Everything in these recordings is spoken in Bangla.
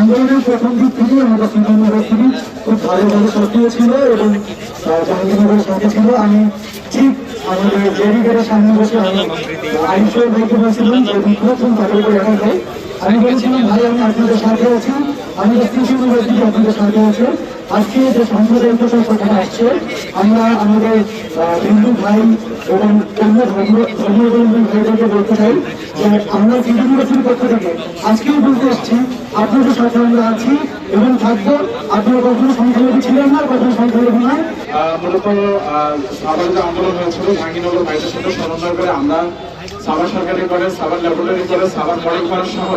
আন্দোলনের প্রথম দিক থেকে আমাদের সিদ্ধান্ত থেকে খুব ভালোভাবে সক্রিয় ছিল এবং জাহাঙ্গীরনগরের সাথে ছিল। আমি ঠিক আমাদের ব্যারিকেডের সামনে বসে আমি আইসের ভাইকে বলছিলাম যে প্রথম তাদের উপর একা যায়। আমি বলেছিলাম, ভাই, আমি আপনাদের সাথে আছি। আমি কৃষি থেকে আপনাদের সাথে আছে। আজকে যে সাম্প্রদায়িক কথা আসছে। আমরা আমাদের হিন্দু ভাই এবং অন্য ধর্ম ধর্মাবলম্বী ভাইদেরকে বলতে চাই যে আমরা কৃষি ইউনিভার্সিটির পক্ষ থেকে আজকেও বলতে এসেছি আপনাদের সাথে আমরা আছি এবং থাকব। আপনারা কখনো সংখ্যালঘু ছিলেন না, কখনো সংখ্যালঘু নয়। মূলত সাভার যে আন্দোলন হয়েছিল, জাহাঙ্গীরনগর ভাইদের সাথে সমন্বয় করে আমরা সাভার সরকারি college Savar laboratory college Savar model college সহ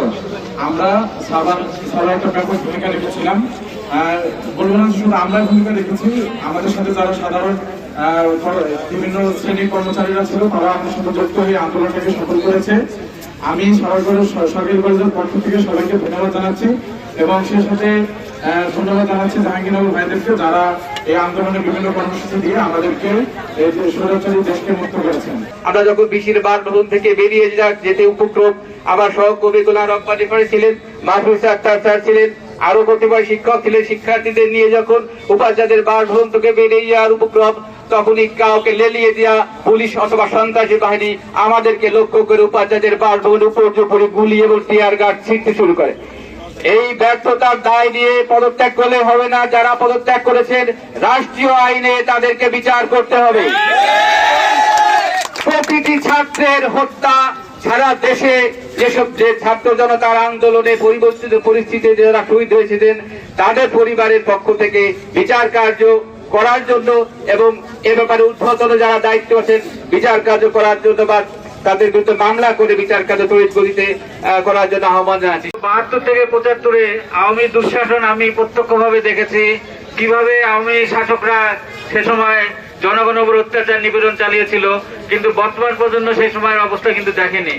আমরা সাভার সাভার একটা ব্যাপক ভূমিকা রেখেছিলাম। আমরা ভূমিকা রেখেছি। আমাদের সাথে যারা সাধারণ বিভিন্ন শ্রেণির কর্মচারীরা ছিল, তারা আমাদের সাথে যুক্ত হয়ে আন্দোলনটাকে সফল করেছে। আমি সরকারি কলেজের পক্ষ থেকে সবাইকে ধন্যবাদ জানাচ্ছি এবং সে সাথে ধন্যবাদ জানাচ্ছি জাহাঙ্গীরনগর ভাইদেরকে যারা এই আন্দোলনে বিভিন্ন কর্মসূচি দিয়ে আমাদেরকে দেশকে মুক্ত করেছেন। আমরা যখন বিশির বাসভবন থেকে বেরিয়ে যেতে উপক্রম, আমার সহ কবি গোলাম রব্বানি ছিলেন, মাহফুজ আক্তার স্যার ছিলেন আরও কতিপয় শিক্ষক ছিলেন শিক্ষার্থীদের নিয়ে যখন উপাধ্যায়দের বাসভবন থেকে বেরিয়ে যাওয়ার উপক্রম, তখনই কাউকে লেলিয়ে দেওয়া পুলিশ অথবা সন্ত্রাসী বাহিনী আমাদেরকে লক্ষ্য করে উপাধ্যায়দের বাসভবনের উপর উপরে গুলি এবং টিয়ার গার্ড ছিঁড়তে শুরু করে। এই ব্যর্থতার দায় নিয়ে পদত্যাগ করলে হবে না। যারা পদত্যাগ করেছেন, রাষ্ট্রীয় আইনে তাদেরকে বিচার করতে হবে। প্রতিটি ছাত্রের হত্যা সারা দেশে যেসব যে ছাত্র জনতার আন্দোলনে পরিবর্তিত পরিস্থিতিতে যারা শহীদ হয়েছিলেন, তাদের পরিবারের পক্ষ থেকে বিচার কার্য করার জন্য এবং এ ব্যাপারে উদ্বোধন যারা দায়িত্ব আছেন, বিচার কার্য করার জন্য বা তাদের বিরুদ্ধে মামলা করে বিচার কার্য তড়িৎ গতিতে করার জন্য আহ্বান জানাচ্ছি। বাহাত্তর থেকে পঁচাত্তরে আওয়ামী দুঃশাসন আমি প্রত্যক্ষভাবে দেখেছি। কীভাবে আওয়ামী শাসকরা সে সময় জনগণের উপর অত্যাচার নিবেদন চালিয়েছিল, কিন্তু বর্তমান পর্যন্ত সেই সময়ের অবস্থা কিন্তু দেখেনি।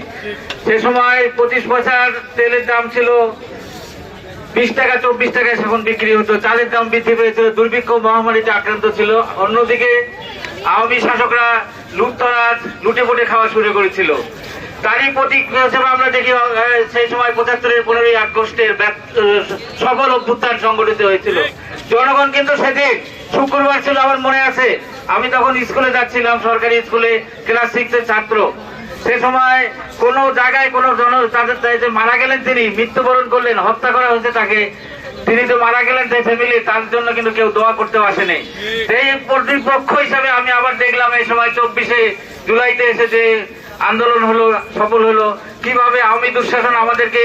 সে সময় পঁচিশ পয়সার তেলের দাম ছিল বিশ টাকা, চব্বিশ টাকায় সেখন বিক্রি হতো। চালের দাম বৃদ্ধি পেয়েছিল, দুর্ভিক্ষ মহামারীতে আক্রান্ত ছিল। অন্যদিকে আওয়ামী শাসকরা লুটতরাজ লুটে পুটে খাওয়া শুরু করেছিল। তারই প্রতীক হিসেবে আমরা দেখি সেই সময় পঁচাত্তরের পনেরোই আগস্টের সফল অভ্যুত্থান সংগঠিত হয়েছিল। জনগণ কিন্তু সেদিন শুক্রবার ছিল আমার মনে আছে। আমি তখন স্কুলে যাচ্ছিলাম, সরকারি স্কুলে, ক্লাস সিক্সের ছাত্র। সে সময় কোন জায়গায় কোন জন, তাদের যে মারা গেলেন তিনি, মৃত্যুবরণ করলেন, হত্যা করা হয়েছে তাকে। তিনি তো মারা গেলেন সেই ফ্যামিলি তার জন্য কিন্তু কেউ দোয়া করতে আসেনি। সেই কর্তৃপক্ষ হিসাবে আমি আবার দেখলাম এই সময় চব্বিশে জুলাইতে এসে যে আন্দোলন হলো, সফল হলো। কীভাবে আওয়ামী দুঃশাসন আমাদেরকে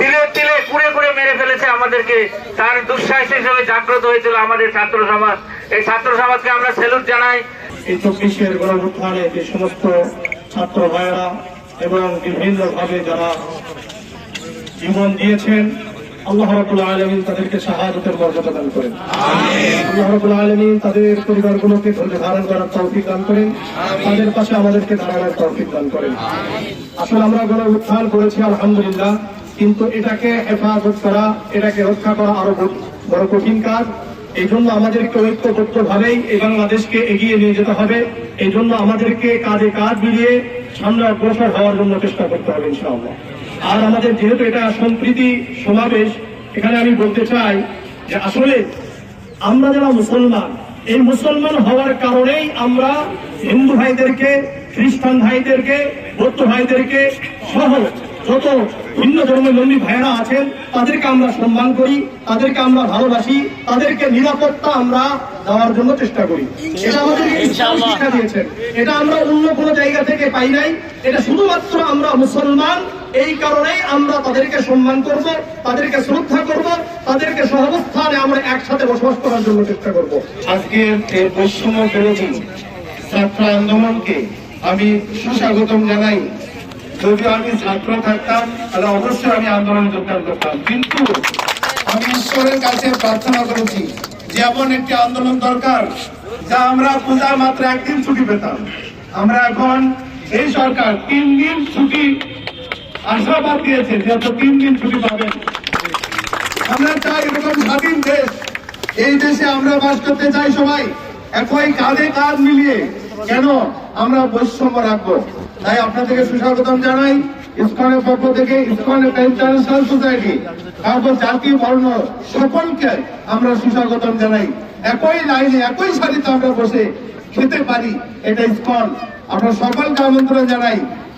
তিলে তিলে কুড়ে কুড়ে মেরে ফেলেছে আমাদেরকে। তার দুঃসাহস হিসেবে জাগ্রত হয়েছিল আমাদের ছাত্র সমাজ। এই ছাত্র সমাজকে আমরা স্যালুট জানাই। এই চব্বিশের গণভুত্থানে যে সমস্ত ছাত্র ভাইয়েরা এবং বিভিন্ন ভাবে যারা জীবন দিয়েছেন আল্লাহ রাবুল আলমিন তাদেরকে শাহাদতের মর্যাদা দান করেন। আল্লাহ রাবুল আলমিন তাদের পরিবারগুলোকে ধৈর্য ধারণ করার তৌফিক দান করেন। তাদের পাশে আমাদেরকে দাঁড়ানোর তৌফিক দান করেন। আসলে আমরা গণ উত্থান করেছি আলহামদুলিল্লাহ। কিন্তু এটাকে হেফাজত করা, এটাকে রক্ষা করা আরও বড়- কঠিন কাজ। এই জন্য আমাদেরকে ঐক্যবদ্ধ ভাবেই এই বাংলাদেশকে এগিয়ে নিয়ে যেতে হবে। এই জন্য আমাদেরকে কাজে কাজ মিলিয়ে সামনে অগ্রসর হওয়ার জন্য চেষ্টা করতে হবে, ইনশাআল্লাহ। আর আমাদের যেহেতু এটা সম্প্রীতি সমাবেশ, এখানে আমি বলতে চাই যে আসলে আমরা যারা মুসলমান, এই মুসলমান হওয়ার কারণেই আমরা হিন্দু ভাইদেরকে, খ্রিস্টান ভাইদেরকে, বৌদ্ধ ভাইদেরকে সহ যত ভিন্ন ধর্মাবলম্বী ভাইয়েরা আছেন তাদেরকে আমরা সম্মান করি তাদেরকে আমরা ভালোবাসি তাদেরকে নিরাপত্তা আমরা দেওয়ার জন্য চেষ্টা করি। এটা আমাদেরকে শিক্ষা দিয়েছেন। এটা আমরা অন্য কোনো জায়গা থেকে পাই নাই। এটা শুধুমাত্র আমরা মুসলমান এই কারণেই আমরা তাদেরকে সম্মান করব তাদেরকে শ্রদ্ধা করব তাদেরকে সহাবস্থানে আমরা একসাথে বসবাস করার জন্য চেষ্টা করব। আজকের এই বৈষম্য বিরোধী ছাত্র আন্দোলনকে আমি সুস্বাগতম জানাই। যদি আমি ছাত্র থাকতাম, তাহলে অবশ্যই আমি আন্দোলনে যোগদান করতাম। কিন্তু আমি ঈশ্বরের কাছে প্রার্থনা করেছি যেমন একটি আন্দোলন দরকার যা আমরা পূজা মাত্র একদিন ছুটি পেতাম। আমরা এখন এই সরকার তিন দিন ছুটি আশাবাদ দিয়েছে যেহেতু তিন দিন ছুটি পাবেন আমরা চাই এরকম স্বাধীন দেশ, এই দেশে আমরা বাস করতে চাই সবাই, একই কাঁধে কাঁধ মিলিয়ে কেন আমরা বৈষম্য রাখব? তাই আপনাদেরকে সুস্বাগতম জানাই ইসকনের পক্ষ থেকে ইসকন ইন্টারন্যাশনাল সোসাইটি তারপর জাতি বর্ণ সকলকে আমরা সুস্বাগতম জানাই। একই লাইনে, একই সারিতে আমরা বসে খেতে পারি এটা ইসকন। আমরা সকলকে আমন্ত্রণ জানাই।